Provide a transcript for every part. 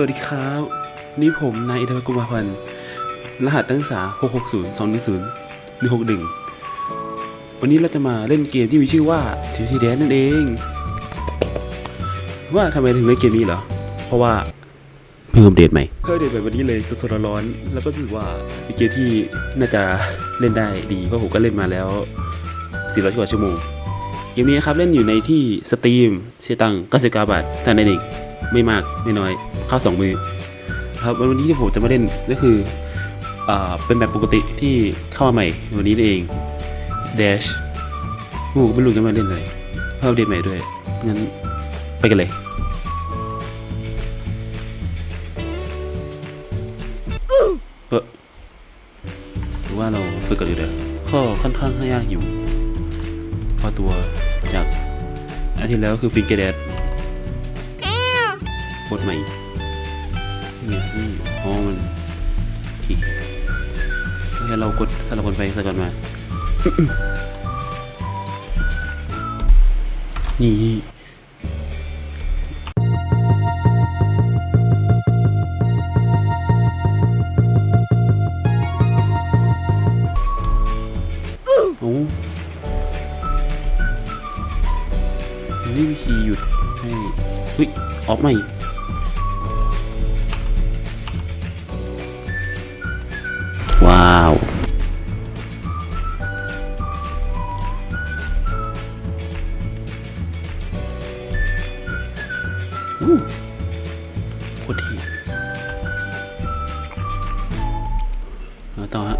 วัสดีครับ นี่ผมนายอิทธิกุมาพันธ์รหัสนักศึกษา 660 210 161 วันนี้เราจะมาเล่นเกมที่มีชื่อว่าชิทีแดนนั่นเอง ว่าทำไมถึงเล่นเกมนี้เหรอ เพราะว่าเพิ่มอัปเดตใหม่เพิ่มอัปเดตใหม่วันนี้เลยสดๆร้อนๆแล้วก็รู้สึกว่าเป็นเกมที่น่าจะเล่นได้ดีเพราะผมก็เล่นมาแล้ว 400กว่าชั่วโมงเกมนี้นะครับเล่นอยู่ในที่สตรีมเสียตังค์99บาทเท่านั้นเอง ไม่มากไม่น้อยข้าวสองมือครับวันนี้ที่ผมจะมาเล่นก็คืออเป็นแบบปกติที่เข้ามาใหม่วันนี้เอง Dash ผมก็ไม่รู้จะมาเล่นอะไรเพิ่มเดตใหม่ด้วยงั้นไปกันเลยเออหรือว่าเราฝึกกันอยู่เลยข้อค่อนข้างยากอยู่พอตัวจากอันที่แล้วคือฟิงเกอร์เด กดใหม่เนี่ไงนี่อ๋อมันทีโอเคเรากดสลับกันไปสลับกันมา นี่โอ้นี่วิธีหยุดให้เฮ้ยออกใหม่ โคตรทีเอาต่อฮะ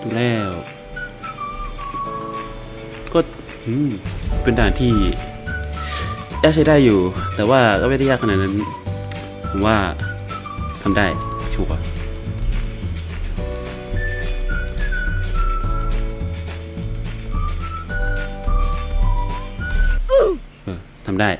ดูแล้ว ก็เป็นด่านที่ยากใช้ได้อยู่ แต่ว่าก็ไม่ได้ยากขนาดนั้น ผมว่าทำได้ชัวร์ ทำได้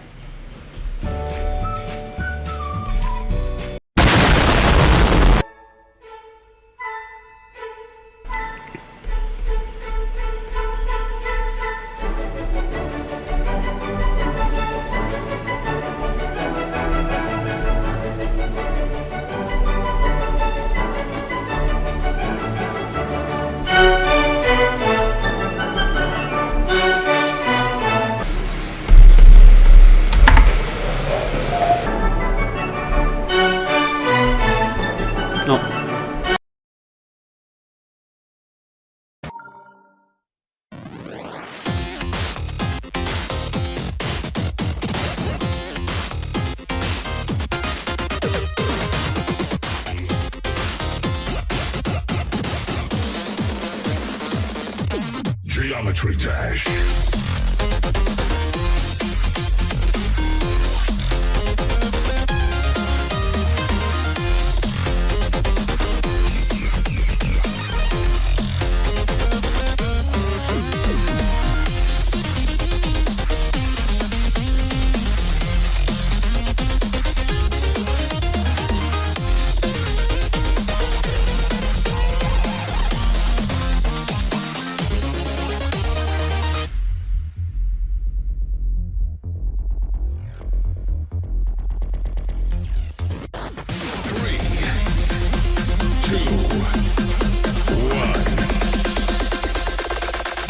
Geometry Dash」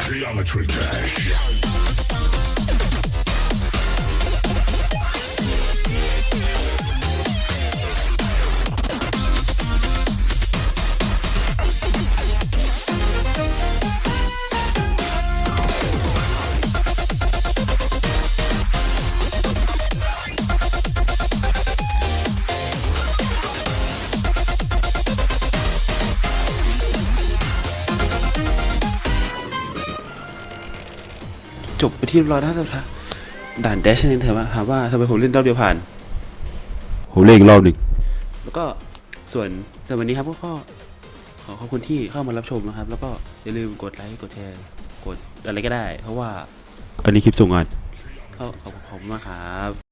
Geometry Dash. จบไปที่เรียบร้อยแล้วนะครับด่านแดชนี่เถอะถามว่าทำไมผมเล่นรอบเดียวผ่านผมเล่นอีกรอบหนึ่งแล้วก็ส่วนสำหรับวันนี้ครับก็ขอขอบคุณที่เข้ามารับชมนะครับ แล้วก็อย่าลืมกดไลค์กดแชร์กดอะไรก็ได้ เพราะว่าอันนี้คลิปส่งงานก็ขอบขอบคุณมากครับ